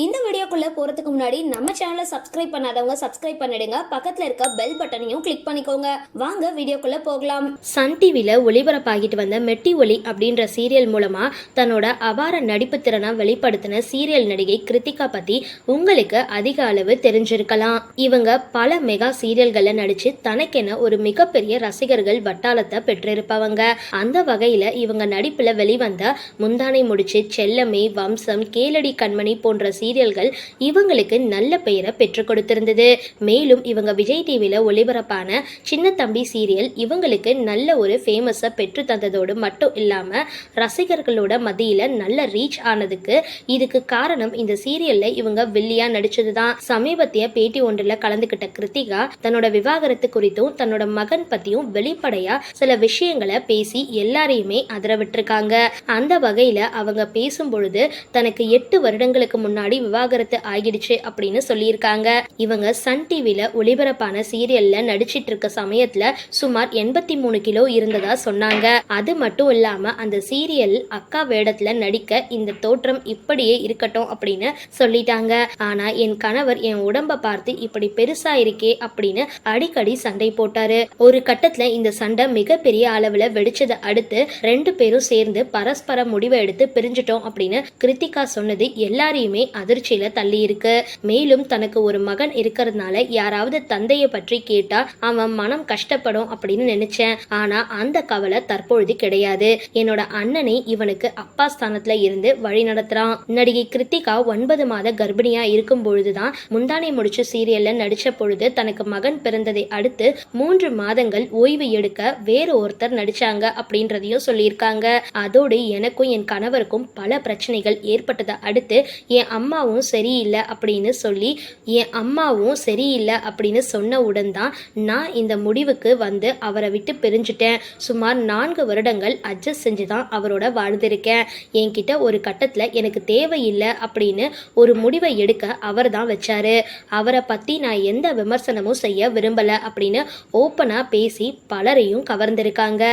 இந்த வீடியோக்குள்ள போறதுக்கு முன்னாடி நம்ம சேனலை சப்ஸ்கிரைப் பண்ணாதவங்க சப்ஸ்கிரைப் பண்ணிடுங்க. பக்கத்துல இருக்க பெல் பட்டனையும் கிளிக் பண்ணிக்கோங்க. வாங்க வீடியோக்குள்ள போகலாம். சன் டிவியில ஒளிபரப்பாகிட்டு வந்த மெட்டி ஒலி அப்படின்ற சீரியல் மூலமா தன்னோட அபார நடிப்பு திறனை வெளிப்படுத்தின சீரியல் நடிகை கிருத்திகா பத்தி உங்களுக்கு அதிக அளவு தெரிஞ்சிருக்கலாம். இவங்க பல மெகா சீரியல்கள்ல நடிச்சு தனக்கென ஒரு மிகப்பெரிய ரசிகர்கள் வட்டாரத்தை பெற்றிருப்பவங்க. அந்த வகையில இவங்க நடிப்புல வெளிவந்த முந்தானை முடிச்சு செல்லமே வம்சம் கேளடி கண்மணி போன்ற சீரியல்கள் இவங்களுக்கு நல்ல பெயரை பெற்றுக் கொடுத்திருந்தது. மேலும் இவங்க விஜய் டிவியில் ஒளிபரப்பான சின்ன தம்பி சீரியல் இவங்களுக்கு நல்ல ஒரு ஃபேமஸை பெற்று தந்ததோடு மட்டும் இல்லாமல் ரசிகர்களோட மத்தியில் நல்ல ரீச் ஆனதுக்கு இதுக்கு காரணம் இந்த சீரியலில் இவங்க வில்லியா நடிச்சது தான் சமீபத்திய பேட்டி ஒன்றில் கலந்துக்கிட்ட கிருத்திகா தன்னோட விவாகரத்து குறித்தும் தன்னோட மகன் பற்றியும் வெளிப்படையா சில விஷயங்களை பேசி எல்லாரையுமே அதிர விட்டுருக்காங்க அந்த வகையில அவங்க பேசும் பொழுது தனக்கு எட்டு வருடங்களுக்கு முன்னாடி விவாகரத்து ஆகிடுச்சு அப்படின்னு சொல்லியிருக்காங்க. இவங்க சன் டிவியில ஒளிபரப்பான சீரியல்ல நடிச்சிட்டு இருக்க சமயத்துல சுமார் எண்பத்தி மூணு கிலோ இருந்ததா சொன்னாங்க. அது மட்டும் இல்லாம அந்த சீரியல் அக்கா வேடத்துல நடிக்க இந்த தோற்றம் இப்படியே இருக்கட்டும் அப்படின்னு சொல்லிட்டாங்க. ஆனா என் கணவர் என் உடம்ப பார்த்து இப்படி பெருசா இருக்கே அப்படின்னு அடிக்கடி சண்டை போட்டாரு. ஒரு கட்டத்துல இந்த சண்டை மிகப்பெரிய அளவுல வெடிச்சதை அடுத்து ரெண்டு பேரும் சேர்ந்து பரஸ்பர முடிவை எடுத்து பிரிஞ்சிட்டோம் அப்படின்னு கிருத்திகா சொன்னது எல்லாரையுமே அதிர்ச்சியில தள்ளி இருக்கு மேலும் தனக்கு ஒரு மகன் இருக்கிறதுனால யாராவது தந்தையை பற்றி கேட்டா அவன் மனம் கஷ்டப்படும் அப்படின்னு நினைச்சேன். ஆனா அந்த கவலை தற்பொழுது கிடையாது. என்னோட அண்ணனை இவனுக்கு அப்பா ஸ்தானத்துல இருந்து வழி நடத்துறான். நடிகை கிருத்திகா ஒன்பது மாத கர்ப்பிணியா இருக்கும் பொழுதுதான் முந்தானை முடிச்சு சீரியல்ல நடிச்ச பொழுது தனக்கு மகன் பிறந்ததை அடுத்து மூன்று மாதங்கள் ஓய்வு எடுக்க வேறு ஒருத்தர் நடிச்சாங்க அப்படின்றதையும் சொல்லியிருக்காங்க. அதோடு எனக்கும் என் கணவருக்கும் பல பிரச்சனைகள் ஏற்பட்டதை அடுத்து என் அம்மா அம்மாவும் சரியில்லை அப்படின்னு சொல்லி என் அம்மாவும் சரியில்லை அப்படின்னு சொன்னவுடன் தான் நான் இந்த முடிவுக்கு வந்து அவரை விட்டு பிரிஞ்சுட்டேன். சுமார் நான்கு வருடங்கள் அட்ஜஸ்ட் செஞ்சு தான் அவரோட வாழ்ந்திருக்கேன். என்கிட்ட ஒரு கட்டத்தில் எனக்கு தேவையில்லை அப்படின்னு ஒரு முடிவை எடுக்க அவர் தான் வச்சாரு. அவரை பற்றி நான் எந்த விமர்சனமும் செய்ய விரும்பலை அப்படின்னு ஓப்பனாக பேசி பலரையும் கவர்ந்திருக்காங்க.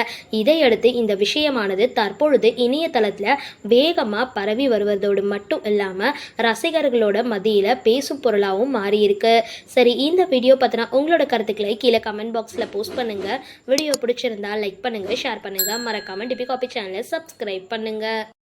இதையடுத்து இந்த விஷயமானது தற்பொழுது இணையதளத்தில் வேகமாக பரவி வருவதோடு மட்டும் இல்லாமல் ரசிகர்களோட மத்தியில் பேசும் பொருளாகவும் மாறியிருக்கு. சரி இந்த வீடியோ பார்த்தினா உங்களோட கருத்துக்களை கீழே கமெண்ட் பாக்ஸில் போஸ்ட் பண்ணுங்கள் வீடியோ பிடிச்சிருந்தா லைக் பண்ணுங்கள் ஷேர் பண்ணுங்கள் மறக்காமல் டிபி காபி சேனலை சப்ஸ்கிரைப் பண்ணுங்கள்